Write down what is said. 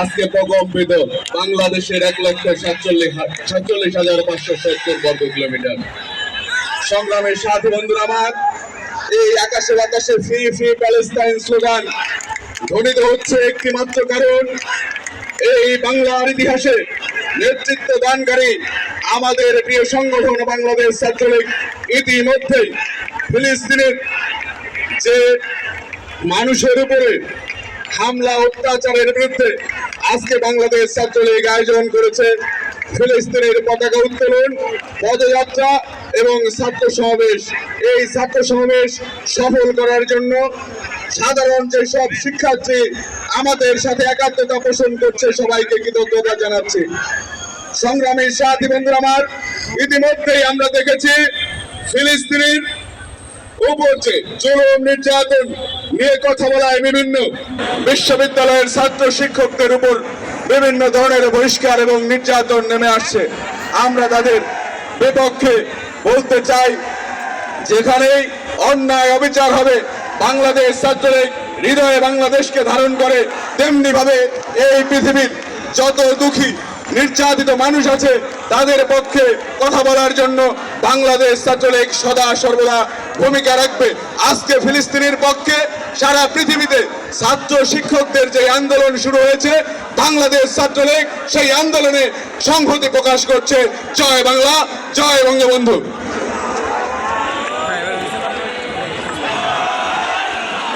আজকে প্রকম্পিত বাংলাদেশের এক লক্ষ সাতচল্লিশ সাতচল্লিশ হাজার পাঁচশো সত্তর বর্গ কিলোমিটার। সংগ্রামের সাথী বন্ধুরা আমার, এই আকাশে বাতাসে ফ্রি ফ্রি প্যালেস্তাইন স্লোগান ধ্বনিত হচ্ছে একটি মাত্র কারণ, এই বাংলার ইতিহাসে নেতৃত্ব দানকারী আমাদের প্রিয় সংগঠন বাংলাদেশ ছাত্রলীগ ইতিমধ্যে ফিলিস্তিনের যে মানুষের উপরে হামলা, অত্যাচারের বিরুদ্ধে আজকে বাংলাদেশ ছাত্রলীগ আয়োজন করেছে। ফিলিস্তিনের পতাকা উত্তোলন, পদযাত্রা এবং ছাত্র সমাবেশ। এই ছাত্র সমাবেশ সফল করার জন্য সাধারণ যেসব শিক্ষার্থী আমাদের সাথে একাত্মতা পোষণ করছে, সবাইকে কৃতজ্ঞতা জানাচ্ছি। সংগ্রামী সাথী বন্ধুরা আমার, ইতিমধ্যেই আমরা দেখেছি ফিলিস্তিনের উপর যে জুলুম নির্যাতন নিয়ে কথা বলায় বিভিন্ন বিশ্ববিদ্যালয়ের ছাত্র শিক্ষকদের উপর বিভিন্ন ধরনের বহিষ্কার এবং নির্যাতন নেমে আসছে। আমরা তাদের বিপক্ষে বলতে চাই, যেখানেই অন্যায় অবিচার হবে, বাংলাদেশ ছাত্রলীগ হৃদয়ে বাংলাদেশকে ধারণ করে তেমনি ভাবে এই পৃথিবীর যত দুঃখী, নির্যাতিত মানুষ আছে, তাদের পক্ষে কথা বলার জন্য বাংলাদেশ ছাত্রলীগ সদা সর্বদা ভূমিকা রাখবে। আজকে ফিলিস্তিনের পক্ষে সারা পৃথিবীতে ছাত্র শিক্ষকদের যে আন্দোলন শুরু হয়েছে, বাংলাদেশ ছাত্রলীগ সেই আন্দোলনে সংহতি প্রকাশ করছে। জয় বাংলা, জয় বঙ্গবন্ধু।